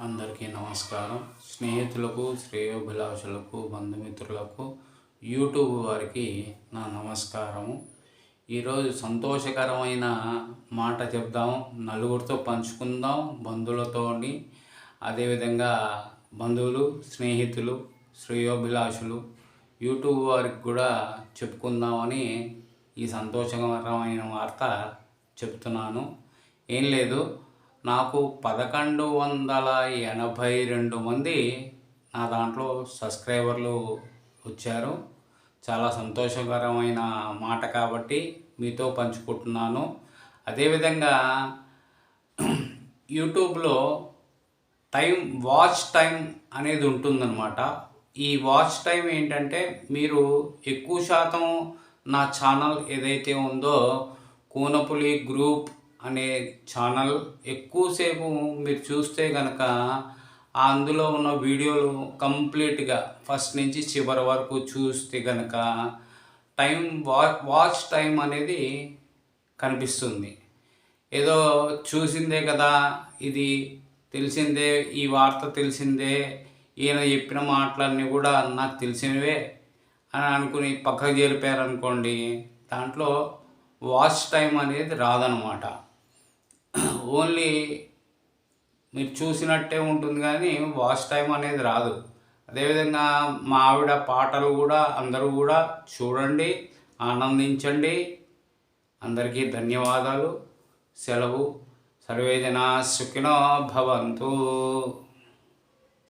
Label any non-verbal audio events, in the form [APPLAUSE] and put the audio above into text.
అందరికీ నమస్కారం. స్నేహితులకు శ్రేయోభిలాషులకు బంధుమిత్రులకు యూట్యూబ్ వారికి నా నమస్కారము. ఈరోజు సంతోషకరమైన మాట చెప్దాం. నలుగురితో పంచుకుందాం బంధువులతోని. అదేవిధంగా బంధువులు స్నేహితులు శ్రేయోభిలాషులు యూట్యూబ్ వారికి కూడా చెప్పుకుందామని ఈ సంతోషకరమైన వార్త చెప్తున్నాను. ఏం లేదు. నాకు పదకొండు వందల ఎనభై రెండు మంది నా దాంట్లో సబ్స్క్రైబర్లు వచ్చారు. చాలా సంతోషకరమైన మాట కాబట్టి మీతో పంచుకుంటున్నాను. అదేవిధంగా [CLEARS THROAT] యూట్యూబ్లో టైం వాచ్ టైం అనేది ఉంటుందన్నమాట. ఈ వాచ్ టైం ఏంటంటే మీరు ఎక్కువ శాతం నా ఛానల్ ఏదైతే ఉందో కూనపులి గ్రూప్ అనే ఛానల్ ఎక్కువసేపు మీరు చూస్తే కనుక అందులో ఉన్న వీడియోలు కంప్లీట్గా ఫస్ట్ నుంచి చివరి వరకు చూస్తే కనుక టైం వా వాచ్ టైం అనేది కనిపిస్తుంది. ఏదో చూసిందే కదా ఇది తెలిసిందే ఈ వార్త తెలిసిందే ఈయన చెప్పిన మాటలన్నీ కూడా నాకు తెలిసినవే అని అనుకుని పక్కకు జరిపారనుకోండి దాంట్లో వాచ్ టైం అనేది రాదనమాట ఓన్లీ మీరు చూసినట్టే ఉంటుంది కానీ వాచ్ టైం అనేది రాదు. అదేవిధంగా మా ఆవిడ పాటలు కూడా అందరూ కూడా చూడండి ఆనందించండి. అందరికీ ధన్యవాదాలు. సెలవు. సర్వేజన సుఖినో భవంతు.